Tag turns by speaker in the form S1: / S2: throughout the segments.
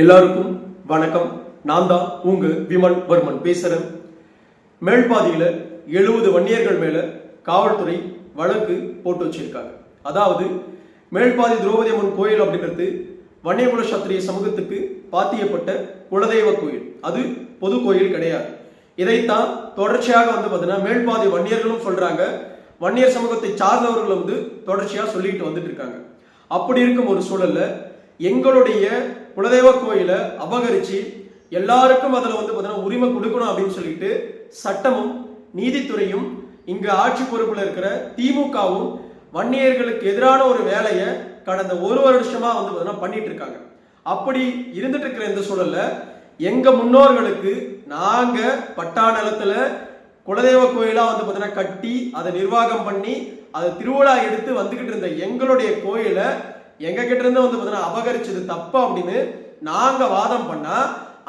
S1: எல்லாருக்கும் வணக்கம். நான் தான் உங்க விமல் வர்மன் பேசுறேன். மேல்பாதியில எழுபது வன்னியர்கள் மேல காவல்துறை வழக்கு போட்டு வச்சிருக்காங்க. அதாவது மேல்பாதி திரௌபதி அம்மன் கோயில் அப்படிங்கிறது வன்னியகுல சத்திரிய சமூகத்துக்கு பாத்தியப்பட்ட குலதெய்வ கோயில். அது பொது கோயில் கிடையாது. இதைத்தான் தொடர்ச்சியாக வந்து பார்த்தீங்கன்னா மேல்பாதி வன்னியர்களும் சொல்றாங்க. வன்னியர் சமூகத்தை சார்ந்தவர்கள் வந்து தொடர்ச்சியாக சொல்லிட்டு வந்துட்டு இருக்காங்க. அப்படி இருக்கும் ஒரு சூழல்ல எங்களுடைய குலதெய்வ கோயிலை அபகரிச்சு எல்லாருக்கும் அதில் வந்து பார்த்தீங்கன்னா உரிமை கொடுக்கணும் அப்படின்னு சொல்லிட்டு சட்டமும் நீதித்துறையும் இங்கே ஆட்சி பொறுப்பில் இருக்கிற திமுகவும் வன்னியர்களுக்கு எதிரான ஒரு வேலையை கடந்த ஒரு வருஷமா வந்து பார்த்தீங்கன்னா பண்ணிட்டு இருக்காங்க. அப்படி இருந்துட்டு இருக்கிற இந்த சூழல்ல எங்க முன்னோர்களுக்கு நாங்க பட்டா நிலத்துல குலதெய்வ கோயிலா வந்து பார்த்தீங்கன்னா கட்டி அதை நிர்வாகம் பண்ணி அதை திருவிழா எடுத்து வந்துகிட்டு இருந்த எங்களுடைய கோயிலை எங்க கிட்ட இருந்து வந்து பார்த்தீங்கன்னா அபகரிச்சது தப்பு அப்படின்னு நாங்க வாதம் பண்ணா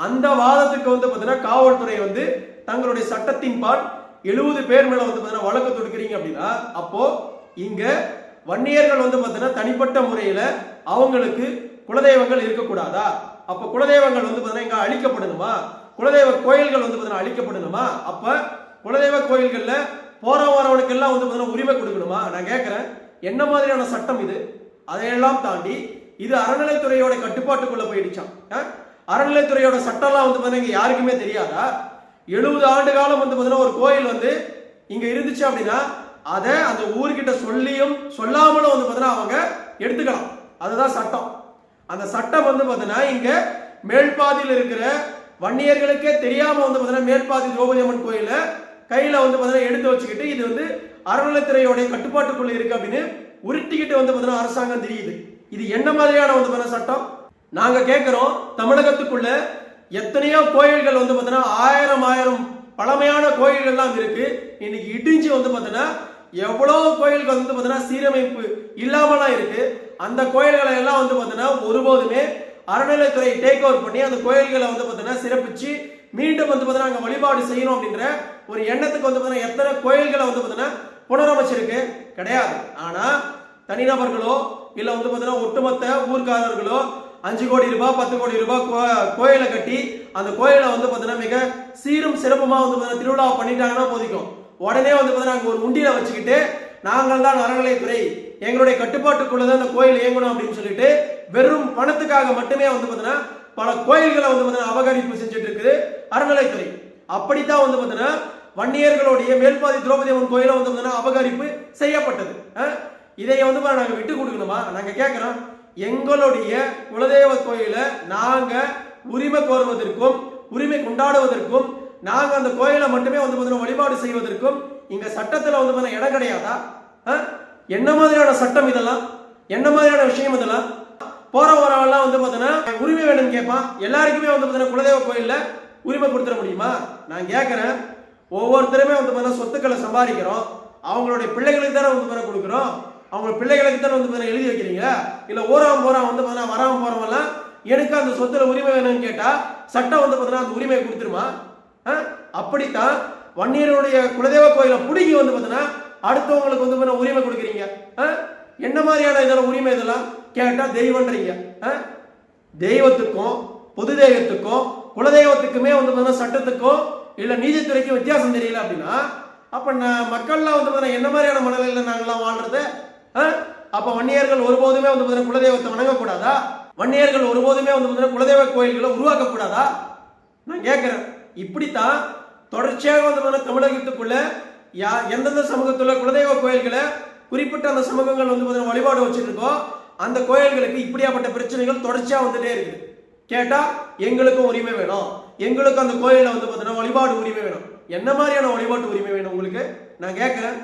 S1: அந்த வாதத்துக்கு வந்து பார்த்தீங்கன்னா காவல்துறை வந்து தங்களுடைய சட்டத்தின் பால் எழுபது பேர் மேல வந்து பார்த்தீங்கன்னா வழக்கு தொடுக்கிறீங்க அப்படின்னா அப்போ இங்க வன்னியர்கள் வந்து பார்த்தீங்கன்னா தனிப்பட்ட முறையில அவங்களுக்கு குலதெய்வங்கள் இருக்கக்கூடாதா? அப்ப குலதெய்வங்கள் வந்து பார்த்தீங்கன்னா இங்க அழிக்கப்படணுமா? குலதெய்வ கோயில்கள் வந்து பார்த்தீங்கன்னா அழிக்கப்படணுமா? அப்ப குலதெய்வ கோயில்கள்ல போற வரவனுக்கு எல்லாம் வந்து பார்த்தீங்கன்னா உரிமை கொடுக்கணுமா? நான் கேட்கிறேன் என்ன மாதிரியான சட்டம் இது? அதையெல்லாம் தாண்டி இது அறநிலைத்துறையோட கட்டுப்பாட்டுக்குள்ள போயிடுச்சான் அறநிலைத்துறையோட சட்டம்லாம் வந்து பார்த்தீங்கன்னா யாருக்குமே தெரியாதா? எழுபது ஆண்டு காலம் வந்து பார்த்தீங்கன்னா ஒரு கோயில் வந்து இங்க இருந்துச்சு அப்படின்னா அதை அந்த ஊர்கிட்ட சொல்லியும் சொல்லாமலும் வந்து பார்த்தீங்கன்னா அவங்க எடுத்துக்கலாம். அதுதான் சட்டம். அந்த சட்டம் வந்து பார்த்தீங்கன்னா இங்க மேல்பாதியில் இருக்கிற வன்னியர்களுக்கே தெரியாம வந்து பார்த்தீங்கன்னா மேல்பாதி திரௌபதி அம்மன் கோயில கையில வந்து பார்த்தீங்கன்னா எடுத்து வச்சுக்கிட்டு இது வந்து அறநிலைத்துறையோடைய கட்டுப்பாட்டுக்குள்ள இருக்கு அப்படின்னு உருட்டிக்கிட்டு வந்து பார்த்தீங்கன்னா அரசாங்கம் தெரியுது இது என்ன மாதிரியான வந்து பார்த்தீங்கன்னா சட்டம் நாங்க கேட்கிறோம் தமிழகத்துக்குள்ள எத்தனையோ கோயில்கள் வந்து பார்த்தீங்கன்னா ஆயிரம் ஆயிரம் பழமையான கோயில்கள்லாம் இருக்கு இன்னைக்கு இடிஞ்சு வந்து பார்த்தீங்கன்னா எவ்வளோ கோயில்கள் வந்து பார்த்தீங்கன்னா சீரமைப்பு இல்லாமலாம் இருக்கு அந்த கோயில்களை எல்லாம் வந்து பார்த்தீங்கன்னா ஒருபோதுமே அறநிலைத்துறை டேக் ஓவர் பண்ணி அந்த கோயில்களை வந்து பார்த்தீங்கன்னா சிறப்பிச்சு மீண்டும் வந்து பார்த்தீங்கன்னா அங்கே வழிபாடு செய்யணும் அப்படின்ற ஒரு எண்ணத்துக்கு வந்து பார்த்தீங்கன்னா எத்தனை கோயில்களை வந்து பார்த்தீங்கன்னா புனரமைச்சிருக்கு. கிடையாது. ஆனா தனிநபர்களோ இல்ல வந்து பார்த்தீங்கன்னா ஒட்டுமொத்த ஊர்க்காரர்களோ அஞ்சு கோடி ரூபாய் பத்து கோடி ரூபாய் கோ- கோயிலை கட்டி அந்த கோயிலை வந்து பார்த்தீங்கன்னா மிக சீரும் சிறப்புமா வந்து பார்த்தீங்கன்னா திருவிழா பண்ணிட்டாங்கன்னா போதிக்கும். உடனே வந்து பார்த்தீங்கன்னா அங்கே ஒரு உண்டியில வச்சுக்கிட்டு நாங்கள் தான் அறநிலையத்துறை. எங்களுடைய கட்டுப்பாட்டுக்குள்ளே தான் அந்த கோயில் இயங்கணும் அப்படின்னு சொல்லிட்டு வெறும் பணத்துக்காக மட்டுமே வந்து பார்த்தீங்கன்னா பல கோயில்களை வந்து பார்த்தீங்கன்னா அபகரிப்பு செஞ்சுட்டு இருக்குது அறநிலைத்துறை அப்படித்தான் வந்து பார்த்தீங்கன்னா வன்னியர்களுடைய மேல்பாதி திரௌபதி அம்மன் கோயிலை வந்து பார்த்தீங்கன்னா அபகரிப்பு செய்யப்பட்டது. இதை வந்து பாரு நாங்க விட்டு கொடுக்கணுமா? நாங்க கேட்கிறோம் எங்களுடைய குலதெய்வ கோயிலை நாங்க உரிமை கோருவதற்கும் உரிமை கொண்டாடுவதற்கும் நாங்க அந்த கோயிலை மட்டுமே வந்து பார்த்தீங்கன்னா வழிபாடு செய்வதற்கும் இங்க சட்டத்துல வந்து பார்த்தீங்கன்னா இடம் கிடையாதா? என்ன மாதிரியான சட்டம் இதெல்லாம்? என்ன மாதிரியான விஷயம் இதெல்லாம்? போற வரவெல்லாம் வந்து பார்த்தீங்கன்னா உரிமை வேணும்னு கேட்பான். எல்லாருக்குமே வந்து பார்த்தீங்கன்னா குலதெய்வ கோயில்ல உரிமை கொடுத்துட முடியுமா? நான் கேட்கிறேன் ஒவ்வொருத்தருமே வந்து பார்த்தீங்கன்னா சொத்துக்களை சம்பாதிக்கிறோம். அவங்களுடைய பிள்ளைகளுக்கு தானே வந்து பார்த்தீங்கன்னா கொடுக்குறோம். அவங்க பிள்ளைகளுக்கு தானே வந்து பார்த்தீங்கன்னா எழுதி வைக்கிறீங்க. இல்ல ஊராம் போறான் வந்து பார்த்தீங்கன்னா வராம போறவங்கலாம் எனக்கு அந்த சொத்துல உரிமை வேணும்னு கேட்டா சட்டம் வந்து பார்த்தீங்கன்னா அந்த உரிமையை கொடுத்துருமா? அப்படித்தான் வன்னியருடைய குலதெய்வ கோயிலை பிடிங்கி வந்து பார்த்தீங்கன்னா அடுத்தவங்களுக்கு வந்து பார்த்தீங்கன்னா உரிமை கொடுக்குறீங்க. என்ன மாதிரியான இதெல்லாம் உரிமை இதெல்லாம்? கேட்டா தெய்வம்ன்றீங்க தெய்வத்துக்கும் பொது தெய்வத்துக்கும் குலதெய்வத்துக்குமே வந்து பார்த்தீங்கன்னா சட்டத்துக்கும் இல்ல நீதித்துறைக்கு வித்தியாசம் தெரியல அப்படின்னா அப்ப நான் மக்கள்லாம் வந்து பார்த்தீங்கன்னா என்ன மாதிரியான மனநிலையில நாங்கெல்லாம் வாழ்றது அஹ்? அப்ப வன்னியர்கள் ஒருபோதுமே வந்து பார்த்தீங்கன்னா குலதெய்வத்தை வணங்கக்கூடாதா? வன்னியர்கள் ஒருபோதுமே வந்து பார்த்தீங்கன்னா குலதெய்வ கோயில்களை உருவாக்கக்கூடாதா? நான் கேட்கிறேன் இப்படித்தான் தொடர்ச்சியாக வந்து பார்த்தீங்கன்னா தமிழகத்துக்குள்ள யா எந்தெந்த சமூகத்துல குலதெய்வ கோயில்களை குறிப்பிட்ட அந்த சமூகங்கள் வந்து பார்த்தீங்கன்னா வழிபாடு வச்சுருக்கோ அந்த கோயில்களுக்கு இப்படியாப்பட்ட பிரச்சனைகள் தொடர்ச்சியா வந்துட்டே இருக்குது. கேட்டா எங்களுக்கும் உரிமை வேணும். எங்களுக்கு அந்த கோயிலில் வந்து பார்த்தீங்கன்னா வழிபாடு உரிமை வேணும். என்ன மாதிரியான வழிபாட்டு உரிமை வேணும் உங்களுக்கு? நான் கேட்குறேன்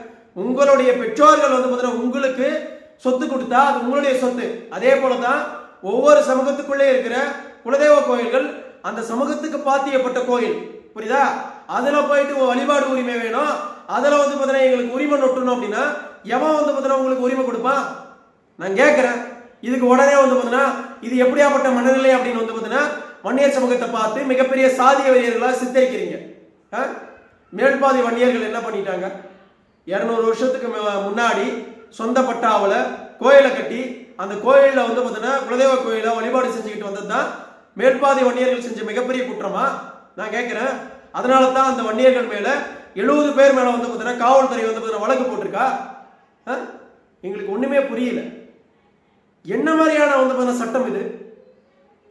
S1: உங்களுடைய பெற்றோர்கள் வந்து பார்த்தீங்கன்னா உங்களுக்கு சொத்து கொடுத்தா அது உங்களுடைய சொத்து. அதே போல தான் ஒவ்வொரு சமூகத்துக்குள்ளே இருக்கிற குலதெய்வ கோயில்கள் அந்த சமூகத்துக்கு பாத்தியப்பட்ட கோயில். புரியுதா? அதுல போயிட்டு வழிபாடு உரிமை வேணும். அதுல வந்து பார்த்தீங்கன்னா எங்களுக்கு உரிமை நொட்டணும் அப்படின்னா எவன் வந்து பார்த்தீங்கன்னா உங்களுக்கு உரிமை கொடுப்பான்? நான் கேட்கிறேன் இதுக்கு உடனே வந்து பார்த்தீங்கன்னா இது எப்படியாப்பட்ட மனநிலை அப்படின்னு வந்து பார்த்தீங்கன்னா வன்னியர் சமூகத்தை பார்த்து மிகப்பெரிய சாதிய வெறியர்களா சித்தரிக்கிறீங்க. ஆ? மேல்பாதி வன்னியர்கள் என்ன பண்ணிட்டாங்க? இரநூறு வருஷத்துக்கு முன்னாடி சொந்த பட்டாவில் கோயிலை கட்டி அந்த கோயிலில் வந்து பார்த்தீங்கன்னா குலதெய்வ கோயிலை வழிபாடு செஞ்சுக்கிட்டு வந்தது தான் மேல்பாதி வன்னியர்கள் செஞ்ச மிகப்பெரிய குற்றமா? நான் கேட்குறேன் அதனால தான் அந்த வன்னியர்கள் மேலே எழுபது பேர் மேல வந்து பார்த்தீங்கன்னா காவல்துறை வந்து பார்த்தீங்கன்னா வழக்கு போட்டிருக்கா? ஆ? எங்களுக்கு ஒன்றுமே புரியல. என்ன மாதிரியான வந்து பார்த்தீங்கன்னா சட்டம் இது?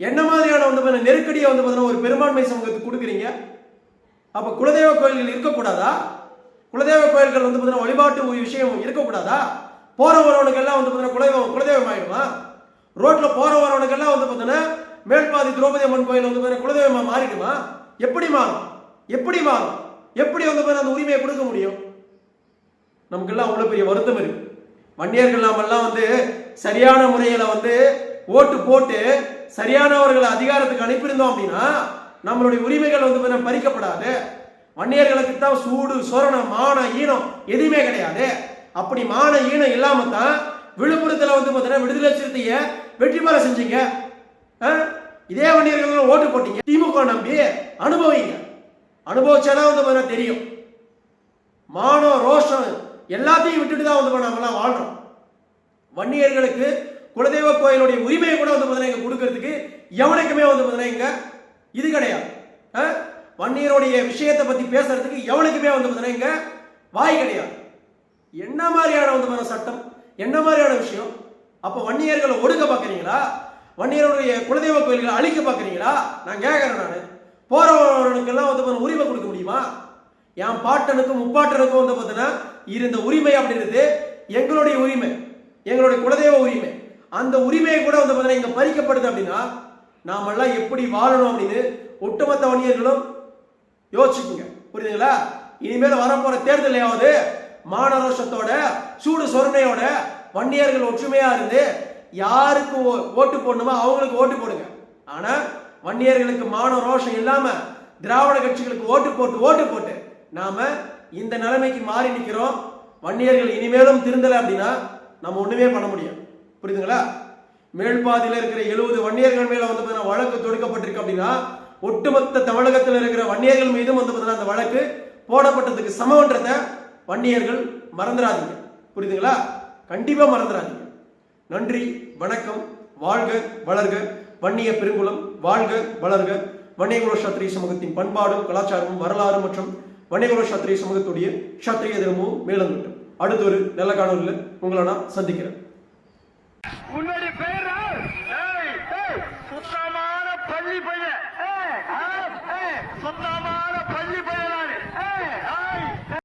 S1: என்ன மாதிரியான வந்து பார்த்தீங்கன்னா நெருக்கடியை வந்து பார்த்தீங்கன்னா ஒரு பெரும்பான்மை சமூகத்துக்கு கொடுக்குறீங்க? அப்ப குலதெய்வ கோயில்கள் இருக்கக்கூடாதா? குலதெய்வ கோயில்கள் வந்து பார்த்தீங்கன்னா வழிபாட்டு விஷயம் இருக்கக்கூடாதா? போற வரவனுக்கெல்லாம் வந்து பார்த்தீங்கன்னா குலதெய்வம் குலதெய்வம் ஆயிடுமா? ரோட்ல போற வரவனுக்கெல்லாம் வந்து பார்த்தீங்கன்னா மேல்பாதி திரௌபதி அம்மன் கோயில் வந்து பார்த்தீங்கன்னா குலதெய்வமா மாறிடுமா? எப்படி மாறும்? எப்படி மாறும்? எப்படி வந்து பார்த்தீங்கன்னா அந்த உரிமையை கொடுக்க முடியும்? நமக்கெல்லாம் அவ்வளவு பெரிய வருத்தம் இருக்கு. வன்னியர்கள் நாமெல்லாம் வந்து சரியான முறையில வந்து ஓட்டு போட்டு சரியானவர்களை அதிகாரத்துக்கு அனுப்பியிருந்தோம் அப்படின்னா நம்மளுடைய உரிமைகள் வந்து பறிக்கப்படாது. வன்னியர்களுக்கு தான் சூடு சொரணம் மான ஈனம் எதுவுமே கிடையாது. அப்படி மான ஈனம் இல்லாம தான் விழுப்புரத்தில் வந்து பார்த்தீங்கன்னா விடுதலை சிறுத்தைய வெற்றி பெற செஞ்சீங்க. ஆ? இதே வன்னியர்கள் ஓட்டு போட்டீங்க. திமுக நம்பி அனுபவிங்க. அனுபவிச்சாதான் வந்து பார்த்தீங்கன்னா தெரியும். மானம் ரோஷம் எல்லாத்தையும் விட்டுட்டு தான் வந்து நாமெல்லாம் வாழ்றோம். வன்னியர்களுக்கு குலதெய்வ கோயிலுடைய உரிமையை கூட வந்து பார்த்தீங்கன்னா இங்கே கொடுக்கறதுக்கு எவனுக்குமே வந்து பார்த்தீங்கன்னா இது கிடையாது. வன்னியருடைய விஷயத்தை பத்தி பேசுறதுக்கு எவனுக்குமே வந்து பார்த்தீங்கன்னா வாய் கிடையாது. என்ன மாதிரியான வந்து பார்த்தீங்கன்னா சட்டம்? என்ன மாதிரியான விஷயம்? அப்ப வன்னியர்களை ஒடுக்க பார்க்குறீங்களா வன்னியருடைய குலதெய்வ கோயில்களை அழிக்க பார்க்குறீங்களா நான் கேட்கறேன் நான். போறவனுக்கெல்லாம் வந்து உரிமை கொடுக்க முடியுமா? என் பாட்டனுக்கும் முப்பாட்டனுக்கும் வந்து பார்த்தீங்கன்னா இருந்த உரிமை அப்படின்றது எங்களுடைய உரிமை. எங்களுடைய குலதெய்வ உரிமை. அந்த உரிமையை கூட வந்து பார்த்தீங்கன்னா இங்க பறிக்கப்படுது அப்படின்னா நாமெல்லாம் எப்படி வாழணும் அப்படின்னு ஒட்டுமொத்த வன்னியர்களும் யோசிச்சுக்குங்க. புரியுதுங்களா? இனிமேல் வரப்போற தேர்தலையாவது மானரோஷத்தோட சூடு சொரணையோட வன்னியர்கள் ஒற்றுமையா இருந்து யாருக்கு ஓ- ஓட்டு போடணுமோ அவங்களுக்கு ஓட்டு போடுங்க. ஆனா வன்னியர்களுக்கு மான ரோஷம் இல்லாம திராவிட கட்சிகளுக்கு ஓட்டு போட்டு ஓட்டு போட்டு நாம இந்த நிலைமைக்கு மாறி நிற்கிறோம் வன்னியர்கள் இனிமேலும் திருந்தலை அப்படின்னா நம்ம ஒண்ணுமே பண்ண முடியாது. புரியுதுங்களா? மேல்பாதியில் இருக்கிற எழுபது வன்னியர்கள் மேல வந்து பார்த்தீங்கன்னா வழக்கு தொடுக்கப்பட்டிருக்கு அப்படின்னா ஒட்டுமொத்த தமிழகத்தில் இருக்கிற வன்னியர்கள் மீதும் வந்து பார்த்தீங்கன்னா அந்த வழக்கு போடப்பட்டதுக்கு சமன்றத வன்னியர்கள் மறந்துடாதீங்க புரியுதுங்களா? கண்டிப்பா மறந்துடாதீங்க நன்றி வணக்கம் வாழ்க வளர்க. வன்னிய பெருங்குளம் வாழ்க வளர்க. வன்னியகுல சத்திரிய சமூகத்தின் பண்பாடும் கலாச்சாரமும் வரலாறு மற்றும் வன்னியகுல சத்திரிய சமூகத்துடைய சத்திரிய தினமும் மேலும் அடுத்த ஒரு நல்ல காணொலியில் உங்களை நான் சந்திக்கிறேன்.
S2: உன்னுடைய பெயர்